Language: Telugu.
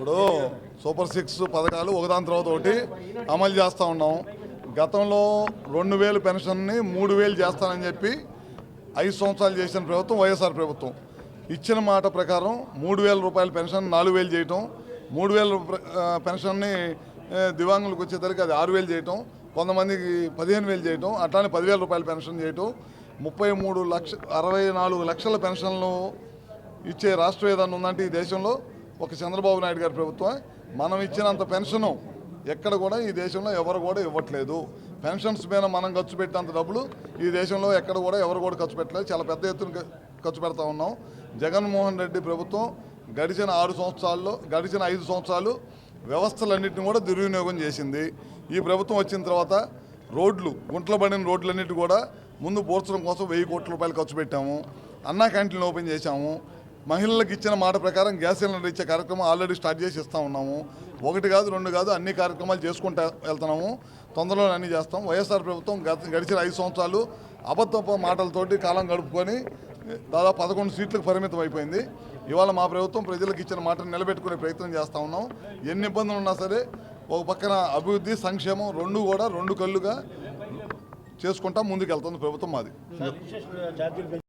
ఇప్పుడు సూపర్ సిక్స్ పథకాలు ఒకదాని తర్వాత ఒకటి అమలు చేస్తూ ఉన్నాం. గతంలో రెండు వేలు పెన్షన్ని మూడు వేలు చేస్తానని చెప్పి ఐదు సంవత్సరాలు చేసిన ప్రభుత్వం వైఎస్ఆర్ ప్రభుత్వం. ఇచ్చిన మాట ప్రకారం మూడు వేల రూపాయల పెన్షన్ నాలుగు వేలు చేయటం మూడు వేల రూప- పెన్షన్ని దివాంగులకు వచ్చేసరికి అది ఆరు వేలు చేయటం కొంతమందికి పదిహేను వేలు చేయటం అట్లానే పదివేల రూపాయల పెన్షన్ చేయటం ముప్పై మూడు లక్ష అరవై నాలుగు లక్షల పెన్షన్లు ఇచ్చే రాష్ట్రం ఏదన్నా ఉందంటే ఈ దేశంలో ఒక చంద్రబాబు నాయుడు గారి ప్రభుత్వం మనం ఇచ్చినంత పెన్షను ఎక్కడ కూడా ఈ దేశంలో ఎవరు కూడా ఇవ్వట్లేదు. పెన్షన్స్ మీద మనం ఖర్చు పెట్టేంత డబ్బులు ఈ దేశంలో ఎక్కడ కూడా ఎవరు కూడా ఖర్చు పెట్టలేదు. చాలా పెద్ద ఎత్తున ఖర్చు పెడతా ఉన్నాం. జగన్మోహన్ రెడ్డి ప్రభుత్వం గడిచిన ఆరు సంవత్సరాల్లో గడిచిన ఐదు సంవత్సరాలు వ్యవస్థలన్నింటినీ కూడా దుర్వినియోగం చేసింది. ఈ ప్రభుత్వం వచ్చిన తర్వాత రోడ్లు గుంటలు పడిన రోడ్లన్నిటి కూడా ముందు పోర్చడం కోసం వెయ్యి కోట్ల రూపాయలు ఖర్చు పెట్టాము. అన్నా క్యాంటీన్లు ఓపెన్ చేశాము. మహిళలకు ఇచ్చిన మాట ప్రకారం గ్యాస్ సిలిండర్ ఇచ్చే కార్యక్రమం ఆల్రెడీ స్టార్ట్ చేసి ఇస్తూ ఉన్నాము. ఒకటి కాదు రెండు కాదు అన్ని కార్యక్రమాలు చేసుకుంటూ వెళ్తున్నాము. తొందరలో అన్ని చేస్తాం. వైఎస్ఆర్ ప్రభుత్వం గత గడిచిన ఐదు సంవత్సరాలు అబద్ధపు మాటలతోటి కాలం గడుపుకొని దాదాపు పదకొండు సీట్లకు పరిమితం అయిపోయింది. ఇవాళ మా ప్రభుత్వం ప్రజలకు ఇచ్చిన మాటను నిలబెట్టుకునే ప్రయత్నం చేస్తూ ఉన్నాం. ఎన్ని ఇబ్బందులు ఉన్నా సరే ఒక పక్కన అభివృద్ధి సంక్షేమం రెండు కూడా రెండు కళ్ళుగా చేసుకుంటా ముందుకు వెళ్తుంది ప్రభుత్వం మాది.